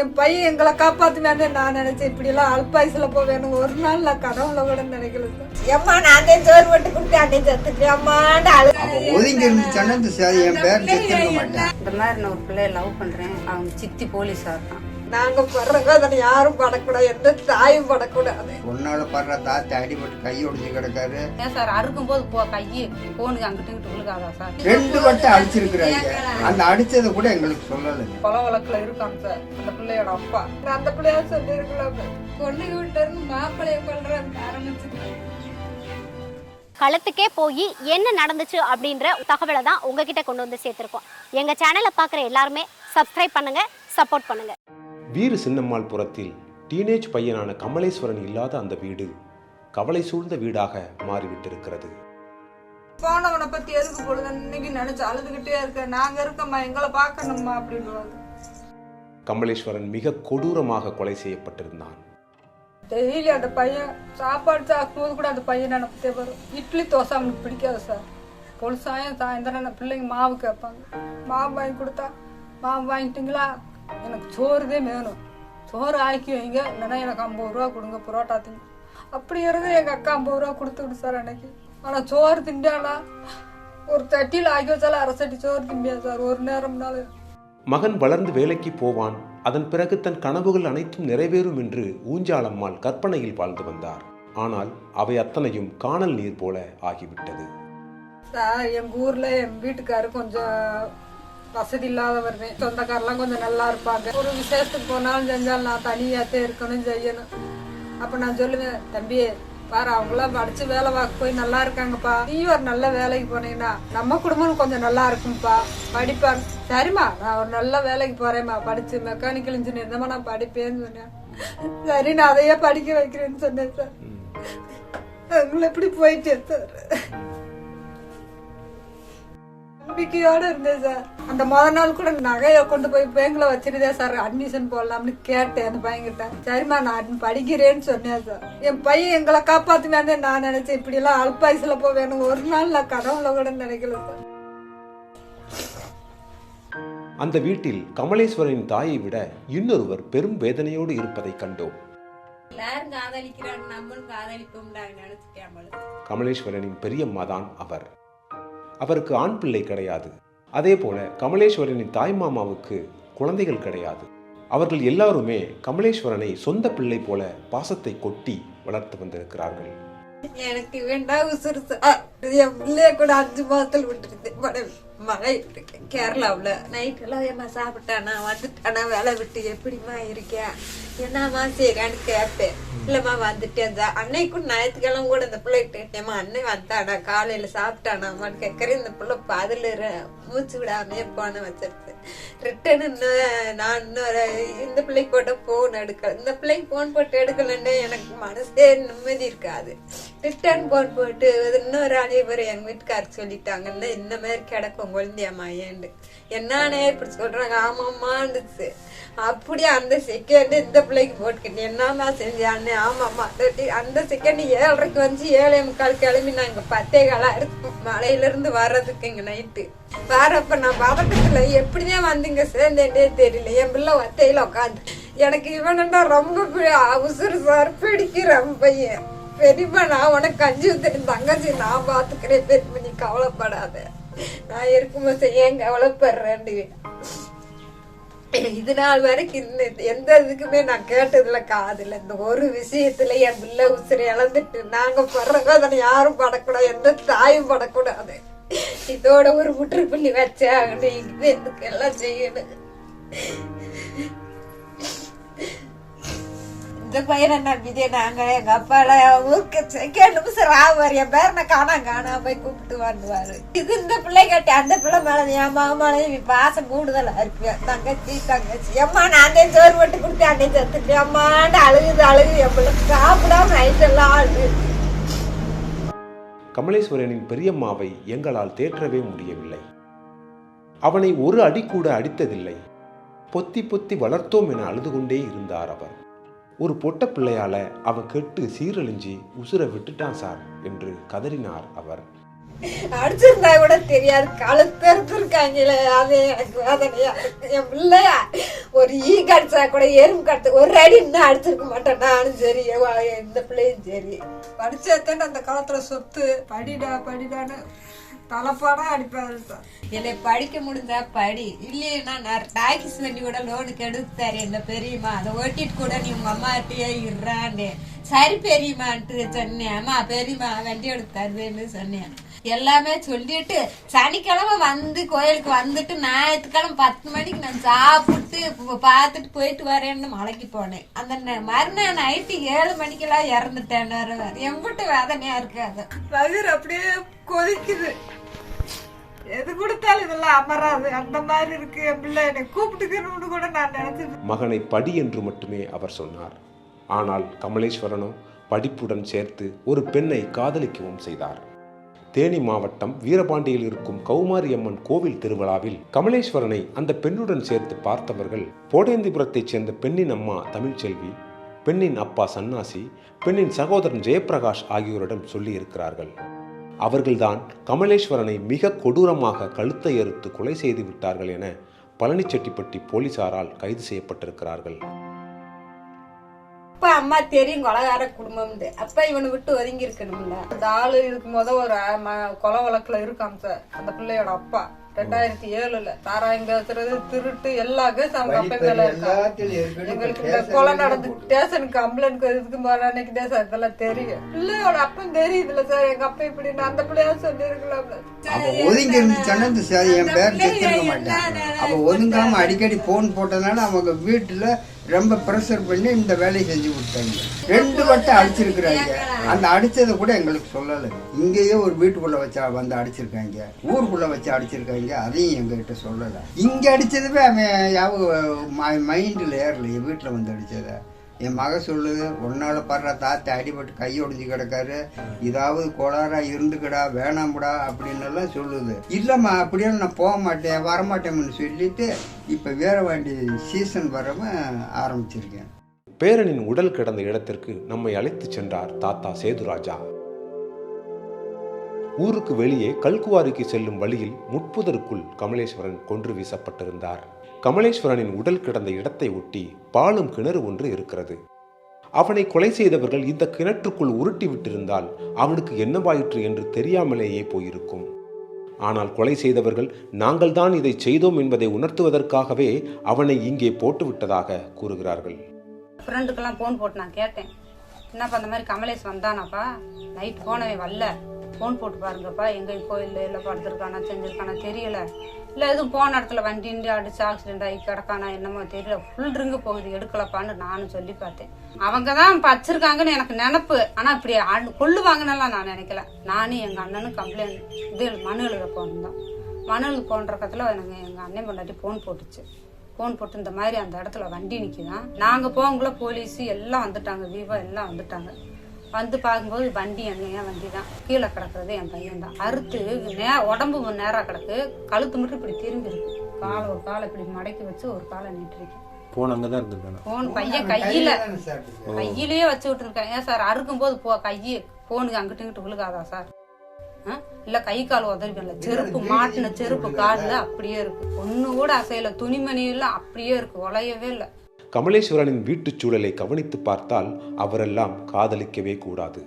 என் பையன் எங்களை காப்பாத்தினான்னு நான் நினைச்சேன். இப்படி எல்லாம் அல்பாயுசுல போவேணும் ஒரு நாள் நான் கனவுல கூட நினைக்கல எம்மா நான் சோறு போட்டு கொடுத்து அன்னை சத்துட்டு அம்மாண்டு ஒதுங்கி இருந்துச்சானு இந்த சரி என் பேர் செத்துருக்க மாட்டேன். இந்த மாதிரி நான் ஒரு பிள்ளைய லவ் பண்றேன். அவங்க சித்தி போலீஸா இருக்கான். நாங்க படுற வேதனை யாரும் படக்கூடாது எந்த தாயும் படக்கூடாது உன்னால படுற தாத்தா அடிபட்டு கை ஒடிஞ்சு கிடக்காரு. ஏன் சார் அறுக்கும் போது போ கையி போனுக்கு அங்கிட்டு இங்கிட்டு விழுகாதா சார்? ரெண்டு வட்டம் அடிச்சிருக்கிறாங்க. அந்த அடிச்சதை கூட எங்களுக்கு சொல்லலை கொலை வழக்குல இருக்காங்க சார் அந்த பிள்ளையோட அப்பா. அந்த பிள்ளையா சொல்லியிருக்கலாம். பொண்ணு விட்டு மாப்பிள்ளைய கொள்றேன் ஆரம்பிச்சு களத்துக்கே போய் என்ன நடந்துச்சு அப்படின்ற தகவலை தான் உங்ககிட்ட கொண்டு வந்து சேர்த்துருக்கோம். எங்க சேனலை பார்க்குற எல்லாருமே சப்ஸ்கிரைப் பண்ணுங்க சப்போர்ட் பண்ணுங்க. வீறு சின்னம்மாள் புறத்தில் டீனேஜ் பையனான கமலேஸ்வரன் இல்லாத அந்த வீடு கவலை சூழ்ந்த வீடாக மாறிவிட்டிருக்கிறது. போனவனை பத்தி எதுக்கு பொழுது இன்னைக்கு நினைச்சு அழுதுகிட்டே இருக்க? நாங்க இருக்கம்மா எங்களை பார்க்கணும்மா அப்படின்னுவாங்க. கமலேஸ்வரன் மிக கொடூரமாக கொலை செய்யப்பட்டிருந்தான். டெய்லி அந்த பையன் சாப்பாடு சாப்பிடும்போது கூட அந்த பையன் நினைப்பதே வரும். இட்லி தோசை அவனுக்கு பிடிக்காது சார். பொழுசாயம் சாயந்தரம் அந்த பிள்ளைங்க மாவு கேட்பாங்க. மாவு வாங்கி கொடுத்தா மாவு வாங்கிட்டீங்களா? எனக்கு சோறுதே வேணும். சோறு ஆக்கி வைங்க இல்லைன்னா எனக்கு ஐம்பது ரூபா கொடுங்க புரோட்டா திங்க அப்படி இருந்து எங்கள் அக்கா ஐம்பது ரூபா கொடுத்து விடு சார் அன்னைக்கு. ஆனால் சோறு திண்டாளா ஒரு தட்டியில் ஆக்கி வச்சாலும் அரை சட்டி சோறு திம்பியா சார் ஒரு நேரம்னாலும் மகன் வளர்ந்து வேலைக்கு போவான். அதன் பிறகு தன் கனவுகள் அனைத்தும் நிறைவேறும் என்று ஊஞ்சாலம்மாள் கற்பனையில் வாழ்ந்து வந்தார். ஆனால் அவை அத்தனையும் காணல் நீர் போல ஆகிவிட்டது. சார் எங்க ஊர்ல என் வீட்டுக்காரு கொஞ்சம் வசதி இல்லாதவர் சொந்தக்காரெல்லாம் கொஞ்சம் நல்லா இருப்பாங்க. ஒரு விசேஷத்துக்கு போனாலும் செஞ்சாலும் நான் தனியாத்தே இருக்கணும் செய்யணும். அப்ப நான் சொல்லுவேன் தம்பி பாரு அவங்களாம் படிச்சு வேலை பார்க்க போய் நல்லா இருக்காங்கப்பா. நீ ஒரு நல்ல வேலைக்கு போனீங்கன்னா நம்ம குடும்பம் கொஞ்சம் நல்லா இருக்கும்ப்பா. படிப்பான் சரிம்மா நான் ஒரு நல்ல வேலைக்கு போறேம்மா. படிச்சு மெக்கானிக்கல் இன்ஜினியர் தான் நான் படிப்பேன்னு சொன்னேன். சரி நான் அதையே படிக்க வைக்கிறேன்னு சொன்னேன் சார். அவங்கள எப்படி போயிட்டு சார்? நம்பிக்கையோட இருந்தேன் சார். அந்த முத நாள் கூட நகையை கொண்டு போய் பேங்க்ல வச்சிருந்தேன் சார். அட்மிஷன் போடலாம்னு கேட்டேன் அந்த பையன்கிட்ட. சரிம்மா நான் படிக்கிறேன்னு சொன்னேன் சார். என் பையன் எங்களை காப்பாத்தினான்னு நான் நினைச்சேன். இப்படி எல்லாம் அல்பாயுசுல போவேணும் ஒரு நாள் நான் கனவுல கூட நினைக்கல சார். அந்த வீட்டில் கமலேஸ்வரனின் தாயை விட இன்னொருவர் பெரும் வேதனையோடு இருப்பதை கண்டோம். எல்லாரும் காதலிக்கிறாங்க நம்மளும் காதலிப்போம்டா நினைச்சுட்டேன் கமலேஸ்வரனின் பெரியம்மா தான் அவர். அவருக்கு ஆண் பிள்ளை கிடையாது. அதே போல கமலேஸ்வரனின் தாய்மாமாவுக்கு குழந்தைகள் கிடையாது. அவர்கள் எல்லாருமே கமலேஸ்வரனை சொந்த பிள்ளை போல பாசத்தை கொட்டி வளர்த்து வந்திருக்கிறார்கள். எனக்கு வேண்டாம் உசுறு என் பிள்ளைய கூட அஞ்சு மாதத்தில் விட்டுருந்தேன் மழை மழை இருக்கு கேரளாவுல நைட் என்ன சாப்பிட்டானா வந்துட்டானா வேலை விட்டு எப்படிம்மா இருக்கேன் என்னம்மா செய்யறான்னு கேட்பேன் இல்லைம்மா வந்துட்டேன். சார் அன்னைக்கும் ஞாயிற்றுக்கிழமை கூட இந்த பிள்ளை கேட்டேம்மா அன்னை வந்தானா காலையில் சாப்பிட்டானாமான்னு கேட்கறேன். இந்த பிள்ளை பதில மூச்சு விடாமே போன வச்சிருச்சு ரிட்டன் நான் இன்னொரு இந்த பிள்ளைக்கு போட்ட போன் எடுக்க இந்த பிள்ளைக்கு போன் போட்டு எடுக்கலன்னு எனக்கு மனசே நிம்மதி இருக்காது. ரிட்டர்ன் போன் போட்டு இன்னொரு அனைவர் எங்க வீட்டுக்காரர் சொல்லிட்டாங்கன்னு இந்த மாதிரி கிடக்கும் குழந்தையம்மா ஏண்டு என்னானே இப்படி சொல்றாங்க. ஆமாம்மா இருந்துச்சு. அப்படியே அந்த செகண்ட் இந்த பிள்ளைக்கு போட்டுக்கிட்டு என்னம்மா செஞ்சான்னு. ஆமாம்மா. அந்த செகண்ட் ஏழரைக்கு வந்து ஏழே முக்கால் கிளம்பி நாங்கள் பத்தே காலா இருக்கும் மலையில இருந்து வர்றதுக்கு இங்க நைட்டு வரப்ப நான் பதட்டத்துல எப்படிதான் வந்துங்க? சேர்ந்தேன்டே தெரியல. என் பிள்ளை ஒத்தையில உட்காந்து எனக்கு இவனண்டா ரொம்ப பி- உசுறு சார் பிடிக்கிறான் பையன். பெரியம்மா நான் உனக்கு கஞ்சி ஊத்துட்டு தங்கச்சி நான் பாத்துக்கிறேன். பெரியம்மா நீ கவலைப்படாத. நான் இருக்கும்போது ஏன் கவலைப்படுறேன்னு. இது நாள் வரைக்கும் இந்த எந்த இதுக்குமே நான் கேட்டதுல காதுல. இந்த ஒரு விஷயத்துல என் பிள்ளை உசுறு இழந்துட்டு நாங்க படுற வேதனை யாரும் படக்கூடாது. எந்த தாயும் படக்கூடாது. இதோட ஒரு முற்றுப்புள்ளி வச்சாங்க இது எதுக்கு எல்லாம் செய்யணும்? இந்த பையனை விஜய் நாங்க எங்க அப்பால ஊருக்கு செகண்ட் நிமிஷம் ராவார் என் பேரனை காணா காணா போய் கூப்பிட்டு வந்துவாரு இது இந்த பிள்ளை கட்டி அந்த பிள்ளை மேல என் மாமாலே பாசம் கூடுதலா இருப்பேன் தங்கச்சி தங்கச்சி. அம்மா நான் சோறு போட்டு கொடுத்து அன்னை சத்துட்டு அம்மாண்டு அழுகுது அழுகுது. என் பிள்ளை சாப்பிடாம நைட் எல்லாம் அழுகுது. கமலேஸ்வரனின் பெரியம்மாவை எங்களால் தேற்றவே முடியவில்லை. அவனை ஒரு அடி கூட அடித்ததில்லை. பொத்தி பொத்தி வளர்த்தோம் என அழுது கொண்டே இருந்தார் அவர். ஒரு பொட்ட பிள்ளையால அவன் கெட்டு சீரழிஞ்சி உசுரை விட்டுட்டான் சார் என்று கதறினார் அவர். அடிச்சிருந்தா கூட தெரியாது. கழுத்தறுத்துருக்காங்களே அது எனக்கு வேதனையா என் பிள்ளைய ஒரு ஈ கடிச்சா கூட எறும்பு கடிச்சா ஒரு அடி இன்னும் அடிச்சிருக்க மாட்டேன். நானும் சரி இந்த பிள்ளையும் சரி. படிச்சேத்தேன்னு அந்த காலத்துல சொத்து? படிடா படிடான்னு தலைப்பாடா அடிப்பாரு இல்லை படிக்க முடிஞ்சா படி. இல்லைன்னா நான் டாக்கிஸ் வண்டி கூட லோனுக்கு எடுத்து தரேன் இந்த பெரியம்மா. அதை ஓட்டிட்டு கூட நீ உங்க அம்மாட்டியே இருறான்னு. சரி பெரியம்மான்ட்டு சொன்னேன். அம்மா பெரியம்மா வண்டி எடுத்து தருவேன்னு சொன்னேன். எல்லாமே சொல்லிட்டு சனிக்கிழமை வந்து கோயிலுக்கு வந்துட்டு ஞாயிற்றுக்கிழமை பத்து மணிக்கு நான் சாப்பிட்டு பார்த்துட்டு போயிட்டு வரேன்னு மலைக்கு போனேன். அந்த ந- மறுநாள் நைட்டு ஏழு மணிக்கெல்லாம் இறந்துட்டேன் எம்பிட்டு வேதனையா இருக்கு அது. வயிறு அப்படியே கொதிக்குது. எது கொடுத்தாலும் இதெல்லாம் அமராது. அந்த மாதிரி இருக்கு. என் பிள்ளை என்னை கூப்பிட்டுக்கணும்னு கூட நான் நினைச்சது மகனை படி என்று மட்டுமே அவர் சொன்னார். ஆனால் கமலேஸ்வரனோ படிப்புடன் சேர்த்து ஒரு பெண்ணை காதலிக்கவும் செய்தார். தேனி மாவட்டம் வீரபாண்டியில் இருக்கும் கௌமாரியம்மன் கோவில் திருவிழாவில் கமலேஸ்வரனை அந்த பெண்ணுடன் சேர்த்து பார்த்தவர்கள் போடேந்திபுரத்தைச் சேர்ந்த பெண்ணின் அம்மா தமிழ்ச்செல்வி பெண்ணின் அப்பா சன்னாசி பெண்ணின் சகோதரன் ஜெயப்பிரகாஷ் ஆகியோரிடம் சொல்லியிருக்கிறார்கள். அவர்கள்தான் கமலேஸ்வரனை மிக கொடூரமாக கழுத்தை அறுத்து கொலை செய்து விட்டார்கள் என பழனிச்செட்டிப்பட்டி போலீசாரால் கைது செய்யப்பட்டிருக்கிறார்கள். அப்பா அம்மா தெரியும் கொலகார குடும்பம்னு. அப்ப இவனை விட்டு ஒதுங்கி இருக்கணும்ல அந்த ஆளு இருக்கும் போத ஒரு கொலை வழக்குல இருக்காம் சார். அந்த பிள்ளையோட அப்பா. ரெண்டாயிரத்தி ஏழுல சாராயம் பேசுறது திருட்டு எல்லா கேஸ் அவங்க அப்பா மேல. எங்களுக்கு இந்த கொலை நடந்து ஸ்டேஷனுக்கு கம்ப்ளைண்ட் இதுக்கு போற? அன்னைக்கு தான் சார் இதெல்லாம் தெரியும். பிள்ளையோட அப்பன் தெரியுதுல்ல சார். எங்க அப்பா இப்படி அந்த பிள்ளையா அவ ஒதுங்கி இருந்துச்சானா சரி என் பேர் செத்துருக்க மாட்டேன். அவ ஒதுங்காம அடிக்கடி போன் போட்டதுனால அவங்க வீட்டுல ரொம்ப ப்ரெஷர் பண்ணி இந்த வேலையை செஞ்சு கொடுத்தாங்க. ரெண்டு வட்டம் அடிச்சிருக்கிறாங்க. அந்த அடிச்சதை கூட எங்களுக்கு சொல்லலை. இங்கேயே ஒரு வீட்டுக்குள்ள வச்சு வந்து அடிச்சிருக்காங்க. ஊருக்குள்ள வச்சு அடிச்சிருக்காங்க. அதையும் எங்ககிட்ட சொல்லலை. இங்கே அடித்ததுமே அவன் யாவும் மைண்டில் ஏறலையே வீட்டில் வந்து அடித்ததை என் மக சொல்லுது உன்னால படுற தாத்தா அடிபட்டு கை ஒடிஞ்சு கிடக்காரு. இதாவது கோளாறா இருந்துக்கடா வேணாம்டா அப்படின்னு எல்லாம் சொல்லுது. இல்லைம்மா அப்படியே நான் போக மாட்டேன் வரமாட்டேன்னு சொல்லிட்டு இப்போ வேற வண்டி சீசன் வரம ஆரம்பிச்சிருக்கேன். பேரனின் உடல் கிடந்த இடத்திற்கு நம்மை அழைத்துச் சென்றார் தாத்தா சேதுராஜா. ஊருக்கு வெளியே கல்குவாரிக்கு செல்லும் வழியில் முட்புதருக்குள் கமலேஸ்வரன் கொன்று வீசப்பட்டிருந்தார். கமலேஸ்வரனின் உடல் கிடந்த இடத்தை ஒட்டி பாலும் கிணறு ஒன்று இருக்கிறது. அவனை கொலை செய்தவர்கள் இந்த கிணற்றுக்குள் உருட்டி விட்டிருந்தால் அவனுக்கு என்னவாயிற்று என்று தெரியாமலேயே போயிருக்கும். ஆனால் கொலை செய்தவர்கள் நாங்கள்தான் இதை செய்தோம் என்பதை உணர்த்துவதற்காகவே அவனை இங்கே போட்டுவிட்டதாக கூறுகிறார்கள். ஃப்ரெண்டுக்கெல்லாம் ஃபோன் போட்டு நான் கேட்டேன். என்னப்பா அந்த மாதிரி கமலேஷ் வந்தானாப்பா? நைட் போனவே வரல. ஃபோன் போட்டு பாருங்கப்பா. எங்கே கோயிலில் இல்லை படுத்துருக்கானா செஞ்சுருக்கானா தெரியல. இல்லை எதுவும் போன இடத்துல வண்டிண்டு அடிச்சு ஆக்சிடென்ட் ஆகி கிடக்கானா என்னமோ தெரியல. ஃபுல் ட்ரிங்கு போகுது எடுக்கலப்பான்னு நானும் சொல்லி பார்த்தேன். அவங்க தான் வச்சிருக்காங்கன்னு எனக்கு நினப்பு. ஆனால் இப்படி கொள்ளுவாங்கன்னெல்லாம் நான் நினைக்கல. நானும் எங்கள் அண்ணனும் கம்ப்ளைண்ட் இது மனு எழுத போனோம் மணல் போன்றக்கத்தில் எனக்கு எங்கள் அண்ணன் பொண்டாட்டி ஃபோன் போட்டுச்சு. ஃபோன் போட்டு இந்த மாதிரி அந்த இடத்துல வண்டி நிற்கிதான் நாங்கள் போகக்குள்ள போலீஸு எல்லாம் வந்துட்டாங்க விவோ எல்லாம் வந்துட்டாங்க. வந்து பார்க்கும்போது வண்டி எங்கேயா வண்டி தான் கீழே கிடக்குறது என் பையன் தான் அறுத்து நே உடம்பு நேராக கிடக்கு. கழுத்து மட்டும் இப்படி திரும்பி இருக்கு காலை ஒரு காலை இப்படி மடக்கி வச்சு ஒரு காலை நீட்டிருக்கேன். போன் அங்கே தான் இருந்திருக்கானா ஃபோன் பையன் கையில் கையிலேயே வச்சு விட்டுருக்கேன். ஏன் சார்? அறுக்கும்போது போ கையை ஃபோனுக்கு அங்கிட்டு இங்கிட்டு விழுகாதா சார்? இல்ல கை கால் உதறிக்கல செருப்பு மாட்டின செருப்பு காலில் அப்படியே இருக்கு. ஒண்ணு கூட அசையல. துணிமணி எல்லாம் அப்படியே இருக்கு. உலையவே இல்லை. கமலேஸ்வரனின் வீட்டுச் சூழலை கவனித்து பார்த்தால் அவரெல்லாம் காதலிக்கவே கூடாது.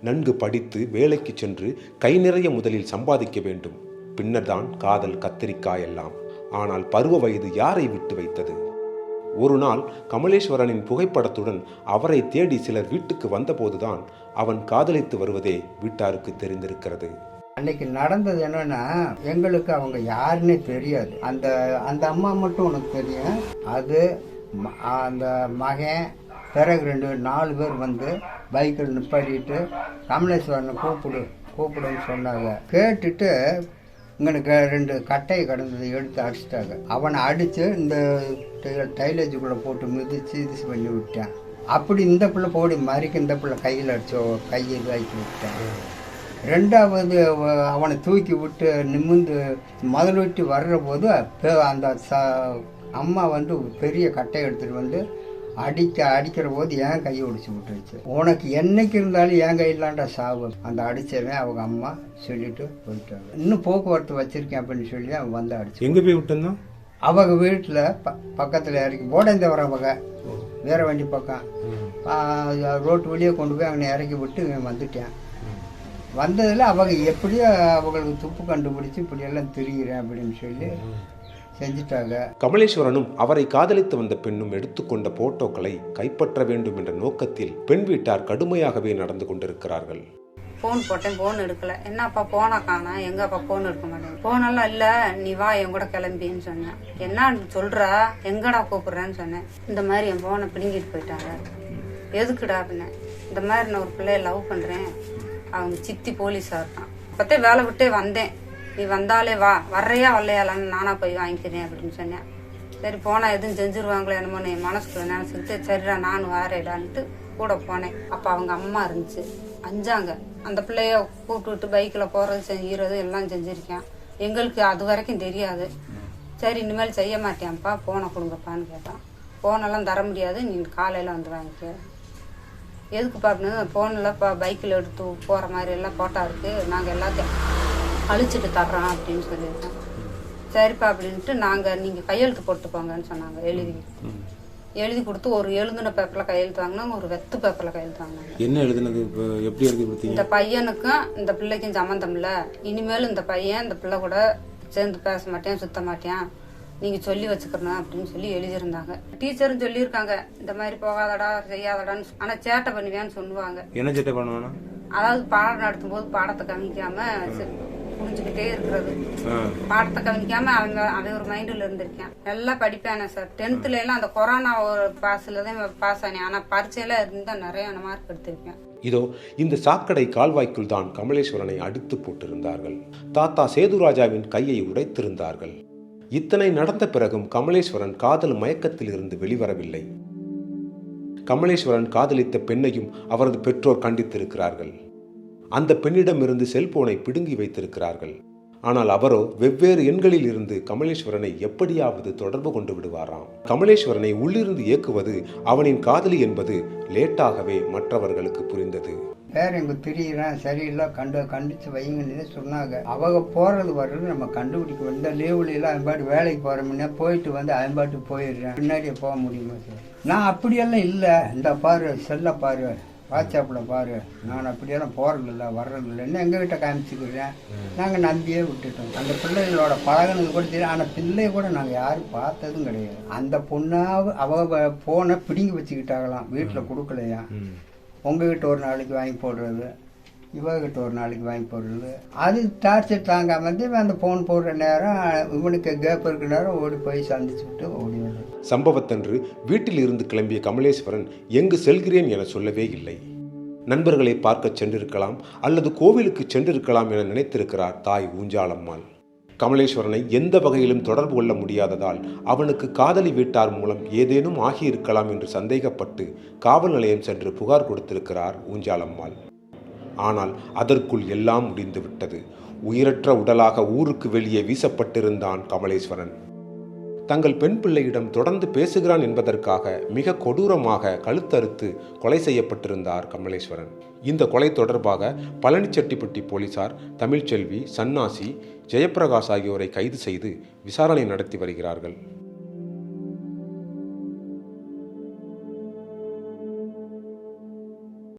நன்கு படித்து வேலைக்கு சென்று கை நிறைய முதலில் சம்பாதிக்க வேண்டும். பின்னர்தான் காதல் கத்திரிக்காய் எல்லாம் ஆனால் பருவ வயது யாரை விட்டு வைத்தது? ஒரு நாள் கமலேஸ்வரனின் புகைப்படத்துடன் அவரை தேடி சிலர் வீட்டுக்கு வந்தபோதுதான் அவன் காதலித்து வருவதே வீட்டாருக்கு தெரிந்திருக்கிறது. அன்னைக்கு நடந்தது என்னன்னா எங்களுக்கு அவங்க யாருன்னே தெரியாது. அந்த அந்த அம்மா மட்டும் உனக்கு தெரியும். அது அந்த மகன் பிறகு ரெண்டு நாலு பேர் வந்து பைக்கில் நிப்பாட்டிட்டு கமலேஸ்வரனை கூப்பிடு கூப்பிடுன்னு சொன்னாங்க. கேட்டுட்டு இங்கனுக்கு ரெண்டு கட்டையை கடந்தது எடுத்து அடிச்சிட்டாங்க. அவனை அடித்து இந்த டைலேஜுக்குள்ளே போட்டு மிதிச்சு இது பண்ணி விட்டேன். அப்படி இந்த பிள்ளை போடி மறிக்க இந்த பிள்ளை கையில் அடிச்சோ கையை இதாக்கி விட்டேன். ரெண்டாவது அவனை தூக்கி விட்டு நிமிந்து முதல் விட்டு வர்ற போது அந்த ச அம்மா வந்து பெரிய கட்டை எடுத்துட்டு வந்து அடிக்க அடிக்கிற போது என் கையை ஒடிச்சு விட்டுருச்சு. உனக்கு என்னைக்கு இருந்தாலும் என் கையிலாண்டா சாவு. அந்த அடிச்சவன் அவங்க அம்மா சொல்லிட்டு போயிட்டாங்க. இன்னும் போக்குவரத்து வச்சிருக்கேன் அப்படின்னு சொல்லி அவன் வந்து அடிச்சு எங்கே போய் விட்டுருந்தான்? அவங்க வீட்டில் ப பக்கத்தில் இறக்கி போடந்தவர அவங்க. வேற வண்டி பக்கம். ரோட்டு வழியே கொண்டு போய் அவனை இறக்கி விட்டு இவன் வந்துட்டேன். வந்ததில் அவங்க எப்படியோ அவங்களுக்கு துப்பு கண்டுபிடிச்சி இப்படியெல்லாம் திரிகிறேன் அப்படின்னு சொல்லி செஞ்சுட்டாங்க. கமலேஸ்வரனும் அவரை காதலித்து வந்த பெண்ணும் எடுத்துக்கொண்ட போட்டோக்களை கைப்பற்ற வேண்டும் என்ற நோக்கத்தில் பெண் வீட்டார் கடுமையாகவே நடந்து கொண்டிருக்கிறார்கள். ஃபோன் போட்டேன் ஃபோன் எடுக்கல. என்னப்பா போனா காணா? எங்கப்பா ஃபோன் எடுக்க மாட்டேன்? போனெல்லாம் இல்ல நீ வா என் கூட கிளம்பின்னு சொன்னேன். என்ன சொல்றா? எங்கடா கூப்பிடுறேன்னு சொன்னேன். இந்த மாதிரி என் ஃபோனை பிடுங்கிட்டு போயிட்டாங்க. எதுக்குடா அப்படின்னேன் இந்த மாதிரி நான் ஒரு பிள்ளைய லவ் பண்றேன். அவங்க சித்தி போலீஸா இருக்கான். அப்பத்தே வேலை விட்டே வந்தேன். நீ வந்தாலே வா. வர்றையா வரலையாலான்னு நானா போய் வாங்கிக்கிறேன் அப்படின்னு சொன்னேன். சரி போனா எதுவும் செஞ்சுருவாங்களோ என்னமோ என் மனசுக்குள்ள நினைச்சுக்கிட்டு சரிடா நானும் வாரேடான்ட்டு கூட போனேன். அப்போ அவங்க அம்மா இருந்துச்சு. அஞ்சாங்க. அந்த பிள்ளைய கூப்பிட்டுட்டு பைக்கில் போகிறது செய்கிறது எல்லாம் செஞ்சுருக்கேன். எங்களுக்கு அது வரைக்கும் தெரியாது. சரி இனிமேல் செய்ய மாட்டேன்ப்பா. போனை கொடுங்கப்பான்னு கேட்டான். ஃபோனெல்லாம் தர முடியாது. நீ காலையில் வந்து வாங்கிக்க. எதுக்குப்பா அப்படின்னு ஃபோனில் இப்போ பைக்கில் எடுத்து போகிற மாதிரி எல்லாம் ஃபோட்டோ இருக்குது நாங்கள் எல்லாத்தையும் அழிச்சிட்டு தர்றோம் அப்படின்னு சொல்லியிருக்கோம் சரிப்பா அப்படின்ட்டு நாங்கள் நீங்கள் கையெழுத்து போட்டு போங்கன்னு சொன்னாங்க எழுதி. எழுதி கொடுத்து ஒரு எழுதுன பேப்பரில் கையெழுத்து வாங்கினாங்க ஒரு வெத்து பேப்பரில் கையெழுத்து வாங்கினாங்க. என்ன எழுதுனது? இப்போ எப்படி எழுதி கொடுத்தீங்க? இந்த பையனுக்கும் இந்த பிள்ளைக்கும் சம்மந்தம் இல்லை இனிமேல் இந்த பையன் இந்த பிள்ளை கூட சேர்ந்து பேச மாட்டேன் சுத்த மாட்டேன். நீங்க சொல்லி வச்சுக்கணும் அப்படின்னு சொல்லி எழுதியிருந்தாங்க. டீச்சரும் சொல்லியிருக்காங்க இந்த மாதிரி போகாதடா செய்யாதடான்னு ஆனா சேட்டை பண்ணுவேன்னு சொல்லுவாங்க. என்ன சட்டை பண்ணுவானா? அதாவது பாடம் நடத்தும் போது பாடத்தை கவனிக்காம சரி, புரிஞ்சுக்கிட்டே இருக்கிறது. பாடத்தை கவனிக்காம அவங்க அவன் ஒரு மைண்டில் இருந்திருக்கேன். நல்லா படிப்பானே சார் டென்த்ல எல்லாம் அந்த கொரோனா ஒரு பாஸ்ல தான் பாஸ் ஆனேன். ஆனா பரீட்சையில இருந்தா நிறைய மார்க் எடுத்திருக்கேன். இதோ இந்த சாக்கடை கால்வாய்க்குள் தான் கமலேஸ்வரனை அடித்து போட்டிருந்தார்கள். தாத்தா சேதுராஜாவின் கையை உடைத்திருந்தார்கள். இத்தனை நடந்த பிறகும் கமலேஸ்வரன் காதல் மயக்கத்தில் இருந்து வெளிவரவில்லை. கமலேஸ்வரன் காதலித்த பெண்ணையும் அவரது பெற்றோர் கண்டித்திருக்கிறார்கள். அந்த பெண்ணிடமிருந்து செல்போனை பிடுங்கி வைத்திருக்கிறார்கள். ஆனால் அவரோ வெவ்வேறு எண்களில் இருந்து கமலேஸ்வரனை எப்படியாவது தொடர்பு கொண்டு விடுவாராம். கமலேஸ்வரனை உள்ளிருந்து இயக்குவது அவனின் காதலி என்பது லேட்டாகவே மற்றவர்களுக்கு புரிந்தது. வேற எங்க திரியிறேன் சரியில்லை கண்டு கண்டிச்சு வைங்கன்னு சொன்னாங்க. அவங்க போறது வர்றது நம்ம கண்டுபிடிக்க இந்த லீவுல எல்லாம் அவன்பாட்டு வேலைக்கு போறோம்னா போயிட்டு வந்து அவன்பாட்டு போயிடுறேன். பின்னாடியே போக முடியுமா சார்? நான் அப்படியெல்லாம் இல்லை. இந்த பாரு செல்ல பாரு. வாட்ஸ்அப்பில் பாரு. நான் அப்படியெல்லாம் போறதில்ல வர்றதில்லைன்னு எங்கள் கிட்ட காமிச்சுக்கிறேன் நாங்கள் நம்பியே விட்டுட்டோம். அந்த பிள்ளைகளோட பழகினது கூட தெரியும். ஆனால் பிள்ளைய கூட நாங்கள் யாரும் பார்த்ததும் கிடையாது. அந்த பொண்ணாவது அவ போனை பிடுங்கி வச்சுக்கிட்டாங்களாம். வீட்டில் கொடுக்கலையா? உங்ககிட்ட ஒரு நாளைக்கு வாங்கி போடுறது. இவர்கிட்ட ஒரு நாளைக்கு வாங்கி போடுறது. அது டார்ச்சர் தாங்காம வந்து அந்த ஃபோன் போடுற நேரம் இவனுக்கு கேப் இருக்கிற நேரம் ஓடி போய் சந்திச்சு விட்டு ஓடி சம்பவத்தன்று வீட்டில் இருந்து கிளம்பிய கமலேஸ்வரன் எங்கு செல்கிறேன் என சொல்லவே இல்லை. நண்பர்களை பார்க்க சென்றிருக்கலாம் அல்லது கோவிலுக்கு சென்றிருக்கலாம் என நினைத்திருக்கிறார் தாய் ஊஞ்சாலம்மாள் கமலேஸ்வரனை எந்த வகையிலும் தொடர்பு கொள்ள முடியாததால் அவனுக்கு காதலி வீட்டார் மூலம் ஏதேனும் ஆகியிருக்கலாம் என்று சந்தேகப்பட்டு காவல் நிலையம் சென்று புகார் கொடுத்திருக்கிறார் ஊஞ்சாலம்மாள் ஆனால் அதற்குள் எல்லாம் முடிந்துவிட்டது. உயிரற்ற உடலாக ஊருக்கு வெளியே வீசப்பட்டிருந்தான் கமலேஸ்வரன். தங்கள் பெண் பிள்ளையிடம் தொடர்ந்து பேசுகிறான் என்பதற்காக மிக கொடூரமாக கழுத்தறுத்து கொலை செய்யப்பட்டிருந்தார் கமலேஸ்வரன். இந்த கொலை தொடர்பாக பழனிச்செட்டிப்பட்டி போலீசார் தமிழ்ச்செல்வி சன்னாசி ஜெயப்பிரகாஷ் ஆகியோரை கைது செய்து விசாரணை நடத்தி வருகிறார்கள்.